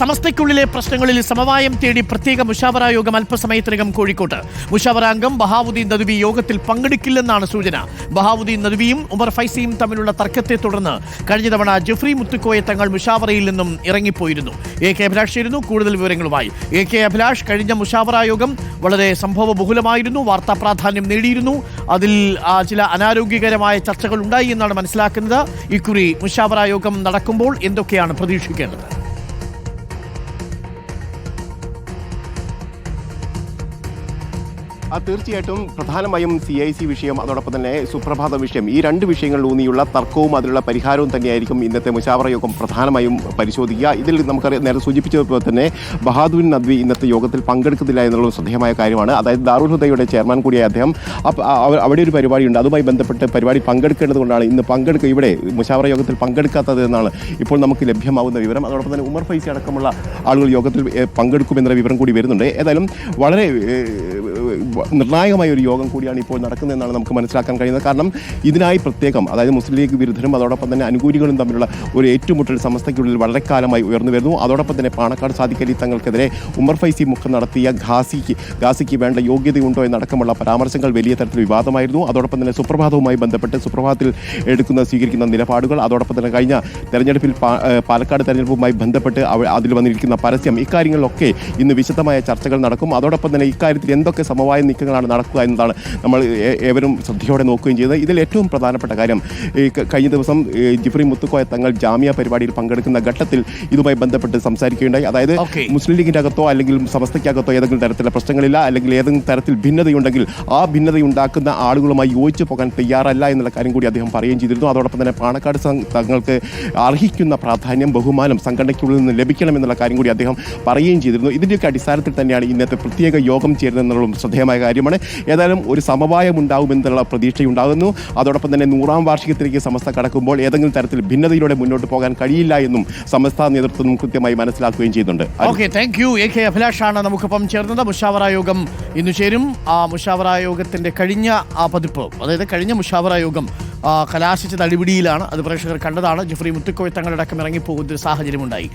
സമസ്തയ്ക്കുള്ളിലെ പ്രശ്നങ്ങളിൽ സമവായം തേടി പ്രത്യേക മുഷാവറ യോഗം അല്പസമയത്തിനകം കോഴിക്കോട്ട്. മുഷാവറ അംഗം ബഹാവുദ്ദീൻ നദുവി യോഗത്തിൽ പങ്കെടുക്കില്ലെന്നാണ് സൂചന. ബഹാവുദ്ദീൻ നദുവിയും ഉമർ ഫൈസിയും തമ്മിലുള്ള തർക്കത്തെ തുടർന്ന് കഴിഞ്ഞ തവണ ജഫ്രി മുത്തുക്കോയെ തങ്ങൾ മുഷാവറയിൽ നിന്നും ഇറങ്ങിപ്പോയിരുന്നു. എ കെ അഭിലാഷ് ചേരുന്നു. കൂടുതൽ വിവരങ്ങളുമായി എ കെ അഭിലാഷ് കഴിഞ്ഞ മുഷാവറ യോഗം വളരെ സംഭവബഹുലമായിരുന്നു. വാർത്താ പ്രാധാന്യം നേടിയിരുന്നു. അതിൽ ചില അനാരോഗ്യകരമായ ചർച്ചകൾ ഉണ്ടായി എന്നാണ് മനസ്സിലാക്കുന്നത്. ഇക്കുറി മുഷാവറ യോഗം നടക്കുമ്പോൾ എന്തൊക്കെയാണ് പ്രതീക്ഷിക്കേണ്ടത്? തീർച്ചയായിട്ടും പ്രധാനമായും സി ഐ സി വിഷയം അതോടൊപ്പം തന്നെ സുപ്രഭാത വിഷയം ഈ രണ്ട് വിഷയങ്ങളിൽ ഊന്നിയുള്ള തർക്കവും അതിനുള്ള പരിഹാരവും തന്നെയായിരിക്കും ഇന്നത്തെ മുശാവറ യോഗം പ്രധാനമായും പരിശോധിക്കുക. ഇതിൽ നമുക്കറിയാം നേരെ സൂചിപ്പിച്ചതുപോലെ തന്നെ ബഹാദുൻ നദ്വി ഇന്നത്തെ യോഗത്തിൽ പങ്കെടുക്കുന്നില്ല എന്നുള്ളത് ശ്രദ്ധേയമായ കാര്യമാണ്. അതായത് ദാറുൽ ഹുദയുടെ ചെയർമാൻ കൂടിയായ അദ്ദേഹം അവിടെ ഒരു പരിപാടിയുണ്ട്. അതുമായി ബന്ധപ്പെട്ട് പരിപാടി പങ്കെടുക്കേണ്ടതുകൊണ്ടാണ് ഇന്ന് പങ്കെടുക്കുക ഇവിടെ മുശാവറ യോഗത്തിൽ പങ്കെടുക്കാത്തത് എന്നാണ് ഇപ്പോൾ നമുക്ക് ലഭ്യമാവുന്ന വിവരം. അതോടൊപ്പം തന്നെ ഉമർ ഫൈസി അടക്കമുള്ള ആളുകൾ യോഗത്തിൽ പങ്കെടുക്കുമെന്ന വിവരം കൂടി വരുന്നുണ്ട്. ഏതായാലും വളരെ നിർണായകമായ ഒരു യോഗം കൂടിയാണ് ഇപ്പോൾ നടക്കുന്നതെന്നാണ് നമുക്ക് മനസ്സിലാക്കാൻ കഴിയുന്നത്. കാരണം ഇതിനായി പ്രത്യേകം അതായത് മുസ്ലിം ലീഗ് വിരുദ്ധരും അതോടൊപ്പം തന്നെ അനുകൂലികളും തമ്മിലുള്ള ഒരു ഏറ്റുമുട്ടൽ സമസ്തയ്ക്കുള്ളിൽ വളരെ കാലമായി ഉയർന്നു വരുന്നു. അതോടൊപ്പം തന്നെ പാണക്കാട് സാദിഖലി തങ്ങൾക്കെതിരെ ഉമർ ഫൈസി മുഖം നടത്തിയ ഖാസിക്ക് ഖാസിക്ക് വേണ്ട യോഗ്യതയുണ്ടോ എന്നടക്കമുള്ള പരാമർശങ്ങൾ വലിയ തരത്തിൽ വിവാദമായിരുന്നു. അതോടൊപ്പം തന്നെ സുപ്രഭാതവുമായി ബന്ധപ്പെട്ട് സുപ്രഭാതത്തിൽ എടുക്കുന്ന സ്വീകരിക്കുന്ന നിലപാടുകൾ അതോടൊപ്പം തന്നെ കഴിഞ്ഞ തെരഞ്ഞെടുപ്പിൽ പാലക്കാട് തെരഞ്ഞെടുപ്പുമായി ബന്ധപ്പെട്ട് അതിൽ വന്നിരിക്കുന്ന പരസ്യം ഇക്കാര്യങ്ങളിലൊക്കെ ഇന്ന് വിശദമായ ചർച്ചകൾ നടക്കും. അതോടൊപ്പം തന്നെ ഇക്കാര്യത്തിൽ എന്തൊക്കെ സമവായ നീക്കങ്ങളാണ് നടക്കുക എന്നതാണ് നമ്മൾ ഏവരും ശ്രദ്ധയോടെ നോക്കുകയും ചെയ്തത്. ഇതിൽ ഏറ്റവും പ്രധാനപ്പെട്ട കാര്യം ഈ കഴിഞ്ഞ ദിവസം ജിഫ്രി മുത്തുക്കോയ തങ്ങൾ ജാമ്യ പരിപാടിയിൽ പങ്കെടുക്കുന്ന ഘട്ടത്തിൽ ഇതുമായി ബന്ധപ്പെട്ട് സംസാരിക്കുകയുണ്ടായി. അതായത് മുസ്ലിം ലീഗിന്റെ അകത്തോ അല്ലെങ്കിൽ സമസ്തയ്ക്കകത്തോ ഏതെങ്കിലും തരത്തിലുള്ള പ്രശ്നങ്ങളില്ല അല്ലെങ്കിൽ ഏതെങ്കിലും തരത്തിൽ ഭിന്നതയുണ്ടെങ്കിൽ ആ ഭിന്നതയുണ്ടാക്കുന്ന ആളുകളുമായി യോജിച്ചു പോകാൻ തയ്യാറല്ല എന്നുള്ള കാര്യം കൂടി അദ്ദേഹം പറയുകയും ചെയ്തിരുന്നു. അതോടൊപ്പം തന്നെ പാണക്കാട് തങ്ങൾക്ക് അർഹിക്കുന്ന പ്രാധാന്യം ബഹുമാനം സംഘടനയ്ക്കുള്ളിൽ നിന്ന് ലഭിക്കണം എന്നുള്ള കാര്യം കൂടി അദ്ദേഹം പറയുകയും ചെയ്തിരുന്നു. ഇതിന്റെയൊക്കെ അടിസ്ഥാനത്തിൽ തന്നെയാണ് ഇന്നത്തെ പ്രത്യേക യോഗം ചേരുന്നതെന്നുള്ളതും ശ്രദ്ധേയമായ കാര്യമാണ്. ഏതായാലും ഒരു സമവായം ഉണ്ടാകുമെന്നുള്ള പ്രതീക്ഷയുണ്ടാകുന്നു. അതോടൊപ്പം തന്നെ നൂറാം വാർഷികത്തിലേക്ക് സമസ്ത കടക്കുമ്പോൾ ഏതെങ്കിലും തരത്തിൽ ഭിന്നതയിലൂടെ മുന്നോട്ട് പോകാൻ കഴിയില്ല എന്നും സമസ്ത നേതൃത്വം കൃത്യമായി മനസ്സിലാക്കുകയും ചെയ്യുന്നുണ്ട്. Okay thank you A K അഭിലാഷാണ് നമുക്കൊപ്പം ചേർന്നത്. മുഷാവറ യോഗം ഇന്ന് ചേരും. ആ മുഷാവറ യോഗത്തിന്റെ കഴിഞ്ഞ ആ പതിപ്പ് അതായത് കഴിഞ്ഞ മുഷാവറ യോഗം കലാശിച്ച തടിപിടിയിലാണ് അത് പ്രേക്ഷകർ കണ്ടതാണ്. ജഫ്രി മുത്തുക്കോയ് തങ്ങളടക്കം ഇറങ്ങിപ്പോകുന്ന ഒരു സാഹചര്യമുണ്ടായി.